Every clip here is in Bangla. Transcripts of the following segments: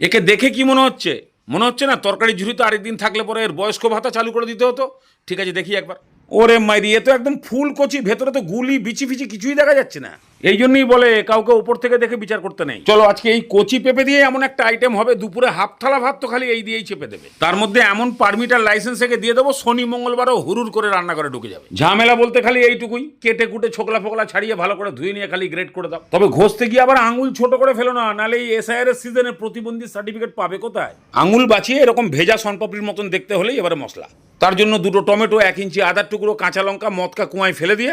একে দেখে কি মনে হচ্ছে? মনে হচ্ছে না তরকারি ঝুড়ি ঝুড়িতে আরেকদিন থাকলে পরে এর বয়স্ক ভাতা চালু করে দিতে হতো? ঠিক আছে, দেখি একবার। ওরে মাইরি, এ তো একদম ফুল কচি, ভেতরে তো গুলি, বিচি ফিচি কিছুই দেখা যাচ্ছে না। এই জন্যই বলে, কাউকে উপর থেকে দেখে বিচার করতে নেই। চলো, আজকে এই কচি পেঁপে দিয়ে এমন একটা আইটেম হবে, দুপুরে হাফ থালা ভাত তো খালি এই দিয়েই চেপে দেবে। তার মধ্যে এমন পারমিটার লাইসেন্স একে দিয়ে দেবো, শনি, মঙ্গলবারও হুরুর করে রান্না করে ঢুকে যাবে। ঝামেলা বলতে খালি এইটুকুই, কেটে কুটে ছোকলা ফোকলা ছাড়িয়ে ভালো করে ধুয়ে নিয়ে খালি গ্রেড করে দাও। তবে ঘষতে গিয়ে আবার আঙুল ছোট করে ফেলো না নালে এই এসআইআর এর সিজনে প্রতিবন্ধী সার্টিফিকেট পাবে কোথায়? আঙুল বাঁচিয়ে এরকম ভেজা সনপাপড়ির মতন দেখতে হলেই এবারে মশলা। তার জন্য দুটো টমেটো এক ইঞ্চি আদার টুকরো কাঁচা লঙ্কা মদকা কুঁয়ায় ফেলে দিয়ে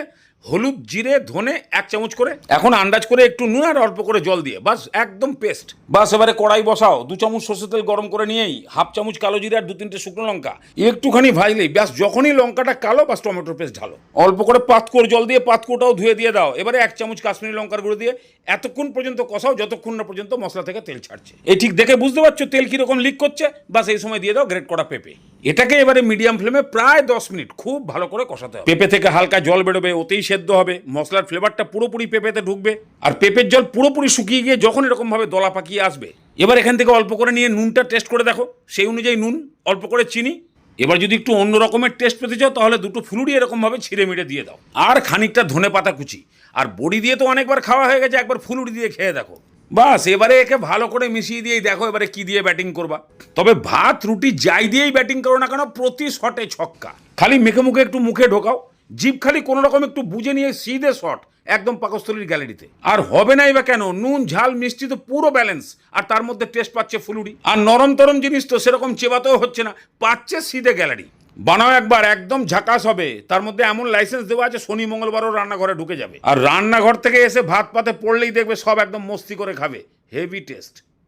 হলুদ জিরে, ধনে এক চামচ করে। এখন আন্দাজ করে একটু নুন আর অল্প করে জল দিয়ে। বাস, একদম পেস্ট। বাস, এবারে কড়াই বসাও। দু চামচ সর্ষে তেল গরম করে নিয়েই হাফ চামচ কালো জিরে আর দু তিনটে শুকনো লঙ্কা। একটুখানি ভাজলেই ব্যাস, যখনই লঙ্কাটা কালো, বাস টমেটোর পেস্ট ঢালো। অল্প করে পাতকোর জল দিয়ে পাতকোটাও ধুয়ে দিয়ে দাও। এবারে এক চামচ কাশ্মীরি লঙ্কার গুঁড়ো দিয়ে এতক্ষণ পর্যন্ত কষাও, যতক্ষণ না পর্যন্ত মশলা থেকে তেল ছাড়ছে। এই ঠিক দেখে বুঝতে পারছ তেল কীরকম লিক করছে? বাস, এই সময় দিয়ে দাও গ্রেট করা পেঁপে। এটাকে এবারে মিডিয়াম ফ্লেমে প্রায় দশ মিনিট খুব ভালো করে কষাতে হবে। পেঁপে থেকে হালকা জল বেরোবে, ওতেই সেদ্ধ হবে, মশলার ফ্লেভারটা পুরোপুরি পেঁপেতে ঢুকবে আর পেঁপের জল পুরোপুরি শুকিয়ে গিয়ে যখন এরকমভাবে দলা পাকিয়ে আসবে, এবার এখান থেকে অল্প করে নিয়ে নুনটা টেস্ট করে দেখো, সেই অনুযায়ী নুন, অল্প করে চিনি। এবার যদি একটু অন্য রকমের টেস্ট পেতে চাও, তাহলে দুটো ফুলুরি এরকমভাবে ছিঁড়ে মিড়ে দিয়ে দাও। আর খানিকটা ধনে পাতা কুচি। আর বড়ি দিয়ে তো অনেকবার খাওয়া হয়ে গেছে, একবার ফুলুরি দিয়ে খেয়ে দেখো। বাস, এবারে একে ভালো করে মিশিয়ে দিয়েই দেখো এবারে কি দিয়ে ব্যাটিং করবা। তবে ভাত, রুটি, যাই দিয়েই ব্যাটিং করো না কেন, প্রতি শটে ছক্কা। খালি মেখে মুখে একটু মুখে ঢোকাও। জিভ খালি কোনো রকম একটু বুঝে নিয়ে সিধে শট একদম পাকস্থলীর গ্যালারিতে। আর হবে নাই বা কেন? নুন, ঝাল, মিষ্টি তো পুরো ব্যালেন্স আর তার মধ্যে টেস্ট পাচ্ছে ফুলুরি। আর নরম তরম জিনিস তো সেরকম চেবাতেও হচ্ছে না। পাচ্ছে সিধে গ্যালারি। বানাও একবার, একদম ঝাকাস হবে। তার মধ্যে এমন লাইসেন্স দেওয়া আছে, শনি, মঙ্গলবারও রান্নাঘরে ঢুকে যাবে। আর রান্নাঘর থেকে এসে ভাত পাতে পড়লেই দেখবে সব একদম মস্তি করে খাবে। Heavy taste